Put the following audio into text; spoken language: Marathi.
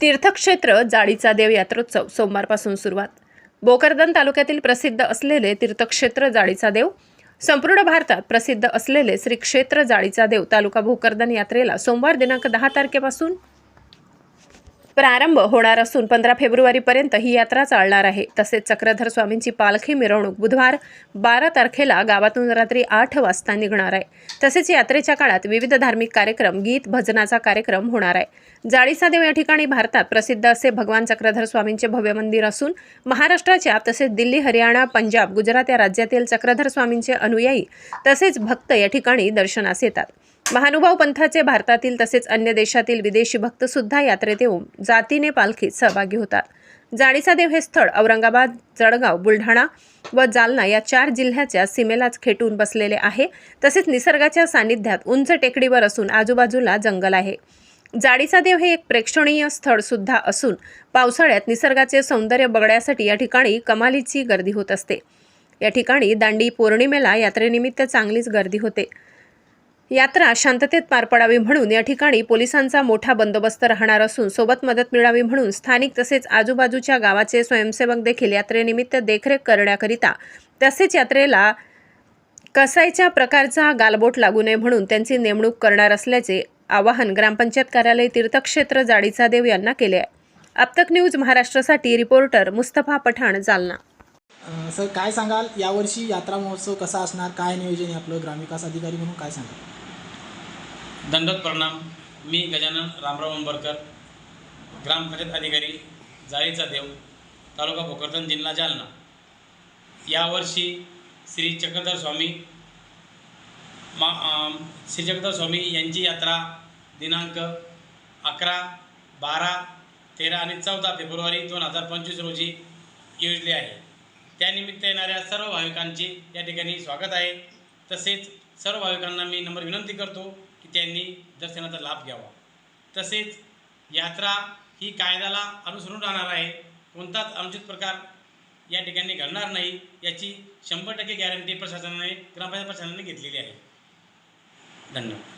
तीर्थक्षेत्र जाळीचा देव यात्रोत्सव सोमवारपासून सुरुवात. भोकरदन तालुक्यातील प्रसिद्ध असलेले तीर्थक्षेत्र जाळीचा देव संपूर्ण भारतात प्रसिद्ध असलेले श्री क्षेत्र जाळीचा देव तालुका भोकरदन यात्रेला सोमवार दिनांक दहा तारखेपासून प्रारंभ होणार असून पंधरा फेब्रुवारीपर्यंत ही यात्रा चालणार आहे. तसेच चक्रधर स्वामींची पालखी मिरवणूक बुधवार बारा तारखेला गावातून रात्री आठ वाजता निघणार आहे. तसेच यात्रेच्या काळात विविध धार्मिक कार्यक्रम गीत भजनाचा कार्यक्रम होणार आहे. जाळीसादेव या ठिकाणी भारतात प्रसिद्ध असे भगवान चक्रधर स्वामींचे भव्य मंदिर असून महाराष्ट्राच्या तसेच दिल्ली हरियाणा पंजाब गुजरात या राज्यातील चक्रधर स्वामींचे अनुयायी तसेच भक्त या ठिकाणी दर्शनास येतात. महानुभाव पंथाचे भारतातील तसेच अन्य देशातील विदेशी भक्तसुद्धा यात्रेत येऊन जातीने पालखीत सहभागी होतात. जाणीचा देव हे स्थळ औरंगाबाद जळगाव बुलढाणा व जालना या चार जिल्ह्याच्या सीमेलाच खेटून बसलेले आहे. तसेच निसर्गाच्या सानिध्यात उंच टेकडीवर असून आजूबाजूला जंगल आहे. जाडीचा देव हे एक प्रेक्षणीय स्थळ सुद्धा असून पावसाळ्यात निसर्गाचे सौंदर्य बघण्यासाठी या ठिकाणी कमालीची गर्दी होत असते. या ठिकाणी दांडी पौर्णिमेला यात्रेनिमित्त चांगलीच गर्दी होते. यात्रा शांततेत पार पडावी म्हणून या ठिकाणी पोलिसांचा मोठा बंदोबस्त राहणार असून सोबत मदत मिळावी म्हणून स्थानिक तसेच आजूबाजूच्या गावाचे स्वयंसेवक देखील यात्रेनिमित्त देखरेख करण्याकरिता तसेच यात्रेला कसायच्या प्रकारचा गालबोट लागू नये म्हणून त्यांची नेमणूक करणार असल्याचे आवाहन ग्रामपंचायत कार्यालय तीर्थक्षेत्र जाडीचा देव यांना केले आहे. आपतक न्यूज महाराष्ट्रासाठी रिपोर्टर मुस्तफा पठाण जालना. सर काय सांगाल? यावर्षी यात्रा महोत्सव कसा असणार? काय नियोजन आहे आपलं? ग्रामविकास अधिकारी म्हणून काय सांगाल? दंडक प्रणाम. मी गजानन रामराव अंबरकर ग्रामपंचायत अधिकारी जाळीचा देव तालुका भोकरदन जिल्हा जालना. यावर्षी श्री चक्रधर स्वामी मा श्री चक्रधर स्वामी यांची यात्रा दिनांक अकरा बारा तेरा आणि चौदा फेब्रुवारी दोन हजार पंचवीस रोजी योजली आहे. त्यानिमित्त येणाऱ्या सर्व भाविकांचे या ठिकाणी स्वागत आहे. तसेच सर्व भाविकांना मी नम्र विनंती करतो की त्यांनी दर्शनाचा लाभ घ्यावा. तसेच यात्रा ही कायद्याला अनुसरून राहणार आहे. कोणताच अनुचित प्रकार या ठिकाणी घडणार नाही याची शंभर टक्के गॅरंटी प्रशासनाने ग्रामपंचायत प्रशासनाने घेतलेली आहे. धन्यवाद.